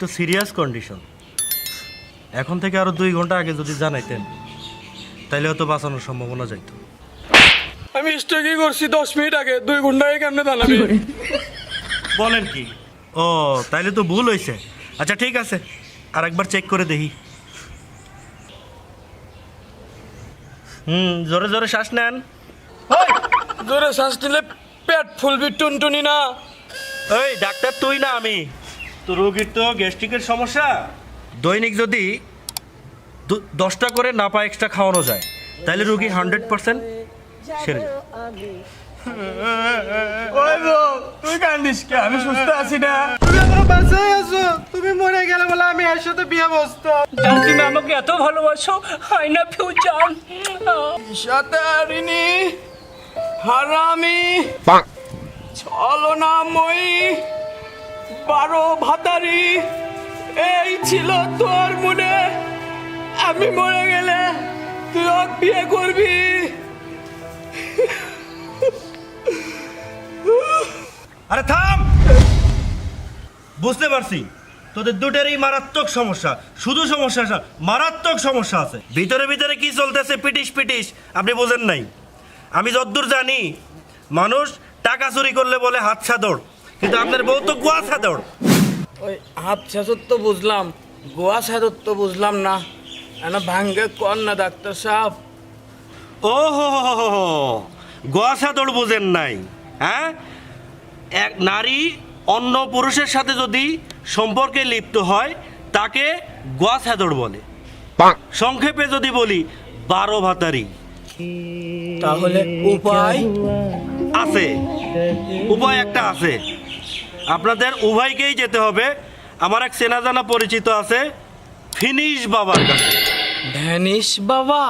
তো serious condition এখন থেকে আরও দুই ঘণ্টা আগে যদি জানাইতেন তাইলে হয়তো বাঁচানোর সম্ভাবনা যাইতো। আমি স্ট্রোকই করছি দশ মিনিট আগে দুই ঘণ্টা আগে কেমনে জানাবি? বলেন কি? ও তাইলে তো ভুল হয়েছে আচ্ছা ঠিক আছে আর একবার চেক করে দেখি। হুম জোরে জোরে শ্বাস নেন। জোরে শ্বাস নিলে পেট ফুলবি টুনটুনি না। ওই ডাক্তার তুই না আমি। তো রোগীর তো গ্যাস্ট্রিকের সমস্যা? দৈনিক যদি দশটা করে নাপা এক্সট্রা খাওয়ানো যায় তাহলে রোগী হান্ড্রেড পার্সেন্ট সেরে যাবে। ওই তুই কান্দিস কে? আমি সুস্থ আছি না। তুমি এখনও বাঁচাই আছো? তুমি মরে গেলে বলে আমি এর সাথে বিয়ে বসতো। জান তুমি আমাকে এত ভালোবাসো আই না সাতারিনি হারামি। ছলনাময়ী বারো ভাতারি এই ছিল তোর মনে। আমি মরে গেলে তুই বিয়ে করবি। আরে থাম! বুঝতে পারছি তোদের দুটারই মারাত্মক সমস্যা। শুধু সমস্যা না, মারাত্মক সমস্যা আছে। ভিতরে ভিতরে কি চলতেছে পিটিশ পিটিশ আপনি বোঝেন নাই। আমি যদ্দূর জানি মানুষ টাকা চুরি করলে বলে হাত সাদড় কিন্তু আপনার বউ তো গোয়া সাদড় ওই হাত ছেঁচর তো বুঝলাম গোয়া সাদর তো বুঝলাম না। না ভাঙ্গে কর না ডাক্তার সাহেব? ও হো হো হো হো গোয়া সাদড় বোঝেন নাই হ্যাঁ? এক নারী অন্য পুরুষের সাথে যদি সম্পর্কে লিপ্ত হয় তাকে গোয়া সাদড় বলে। সংক্ষেপে যদি বলি বারো ভাতারি। তাহলে উপায়? আছে। উপায় একটা আছে। আপনাদের উভয়কেই যেতে হবে। আমার এক চেনা জানা পরিচিত আছে, ফিনিশ বাবার কাছে। ফিনিশ বাবা?